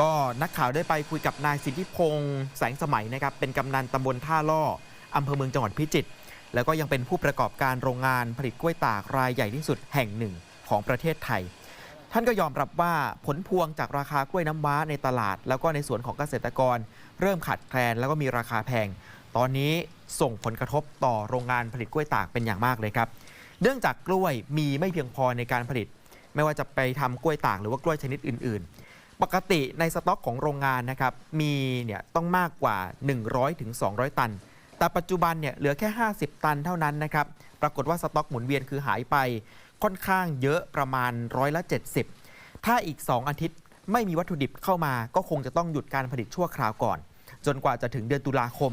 ก็นักข่าวได้ไปคุยกับนายสิทธิพงษ์แสงสมัยนะครับ เป็นกำนันตำบลท่าล่ออำเภอเมืองจังหวัดพิจิตร แล้วก็ยังเป็นผู้ประกอบการโรงงานผลิตกล้วยตากรายใหญ่ที่สุดแห่งหนึ่งของประเทศไทย ท่านก็ยอมรับว่าผลพวงจากราคากล้วยน้ำว้าในตลาด แล้วก็ในสวนของเกษตรกร เริ่มขาดแคลนแล้วก็มีราคาแพง ตอนนี้ส่งผลกระทบต่อโรงงานผลิตกล้วยตากเป็นอย่างมากเลยครับ เนื่องจากกล้วยมีไม่เพียงพอในการผลิต ไม่ว่าจะไปทำกล้วยตากหรือว่ากล้วยชนิดอื่นๆ ปกติในสต็อกของโรงงานนะครับมีเนี่ยต้องมากกว่า 100-200ถึง200ตัน แต่ปัจจุบันเนี่ยเหลือแค่ 50 ตันเท่านั้นนะครับปรากฏว่าสต็อกหมุนเวียนคือหายไปค่อนข้างเยอะประมาณร้อยละ 70 ถ้าอีก 2 อาทิตย์ไม่มีวัตถุดิบเข้ามาก็คงจะต้องหยุดการผลิตชั่วคราวก่อน จนกว่าจะถึงเดือนตุลาคม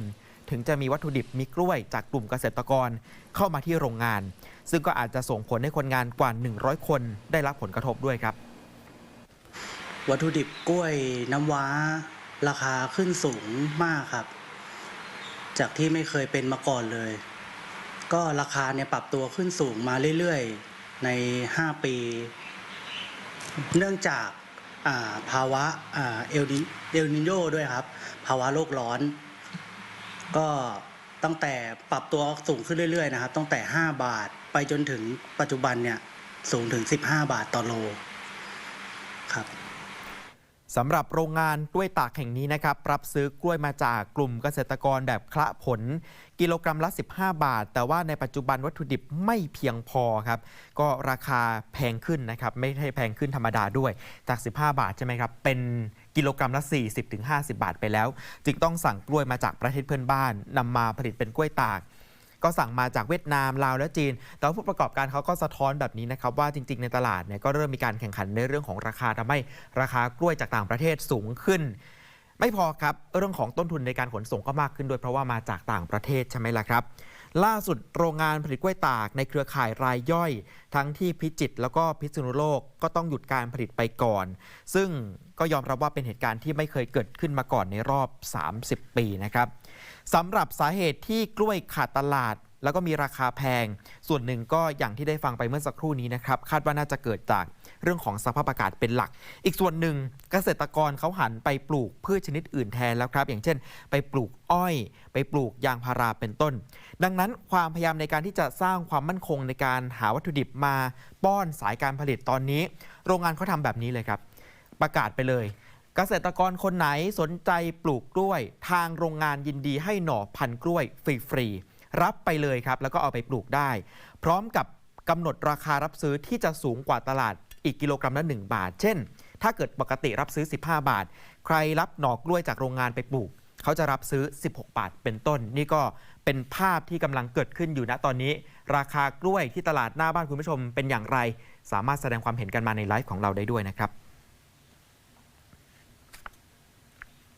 ถึงจะมีวัตถุดิบมีกล้วยจากกลุ่มเกษตรกรเข้ามาที่โรงงาน ซึ่งก็อาจจะส่งผลให้คนงานกว่า 100 คนได้รับผลกระทบด้วยครับ วัตถุดิบกล้วยน้ำว้า ราคาขึ้นสูงมากครับ จากที่ไม่เคยเป็นมาก่อนเลย ก็ราคาเนี่ยปรับตัวขึ้นสูงมาเรื่อยๆ ใน 5 ปี เนื่องจากาภาวะเอลนิเอลนิโยด้วยครับ ภาวะโลกร้อน ก็ตั้งแต่ปรับตัวสูงขึ้นเรื่อยๆนะครับ ตั้งแต่ 5 บาทไปจนถึงปัจจุบันเนี่ยสูงถึง 15 บาทต่อโลครับ สำหรับโรงงานกล้วยตากแห่งนี้นะครับ รับซื้อกล้วยมาจากกลุ่มเกษตรกรแบบคละผล กิโลกรัมละ 15 บาท แต่ว่าในปัจจุบันวัตถุดิบไม่เพียงพอครับ ก็ราคาแพงขึ้นนะครับ ไม่ใช่แพงขึ้นธรรมดาด้วย จาก 15 บาทใช่ไหมครับ เป็นกิโลกรัมละ 40-50 บาทไปแล้ว จึงต้องสั่งกล้วยมาจากประเทศเพื่อนบ้านนำมาผลิตเป็นกล้วยตาก ก็สั่งมาจากเวียดนามลาวและจีน แต่ผู้ประกอบการเขาก็สะท้อนแบบนี้นะครับว่าจริง ๆในตลาดเนี่ยก็เริ่มมีการแข่งขันในเรื่องของราคาทำให้ราคากล้วยจากต่างประเทศสูงขึ้น ไม่พอครับเรื่องของต้นทุนในการขนส่งก็มากขึ้นด้วยเพราะว่ามาจากต่างประเทศใช่ไหมล่ะครับ ล่าสุดโรงงานผลิตกล้วยตากในเครือข่ายรายย่อย ทั้งที่พิจิตรแล้วก็พิษณุโลกก็ต้องหยุดการผลิตไปก่อน ซึ่งก็ยอมรับว่าเป็นเหตุการณ์ที่ไม่เคยเกิดขึ้นมาก่อนในรอบ 30 ปีนะครับสำหรับสาเหตุที่กล้วยขาดตลาด แล้วก็มีราคาแพง ส่วนหนึ่งก็อย่างที่ได้ฟังไปเมื่อสักครู่นี้นะครับ คาดว่าน่าจะเกิดจากเรื่องของสภาพอากาศเป็นหลัก อีกส่วนหนึ่งเกษตรกรเขาหันไปปลูกพืชชนิดอื่นแทนแล้วครับ อย่างเช่น ไปปลูกอ้อย ไปปลูกยางพาราเป็นต้น ดังนั้นความพยายามในการที่จะสร้างความมั่นคงในการหาวัตถุดิบมาป้อนสายการผลิตตอนนี้ โรงงานเขาทำแบบนี้เลยครับ ประกาศไปเลยเกษตรกรคนไหนสนใจปลูกกล้วย ทางโรงงานยินดีให้หน่อพันกล้วยฟรีๆ รับไปเลยครับ แล้วก็เอาไปปลูกได้ พร้อมกับกำหนดราคารับซื้อที่จะสูงกว่าตลาดอีกกิโลกรัมละ 1 บาท เช่น ถ้าเกิดปกติรับซื้อ 15 บาท ใครรับหน่อกล้วยจากโรงงานไปปลูก เขาจะรับซื้อ 16 บาทเป็นต้น นี่ก็เป็นภาพที่กำลังเกิดขึ้นอยู่ณตอนนี้ ราคากล้วยที่ตลาดหน้าบ้านคุณผู้ชมเป็นอย่างไร สามารถแสดงความเห็นกันมาในไลฟ์ของเราได้ด้วยนะครับ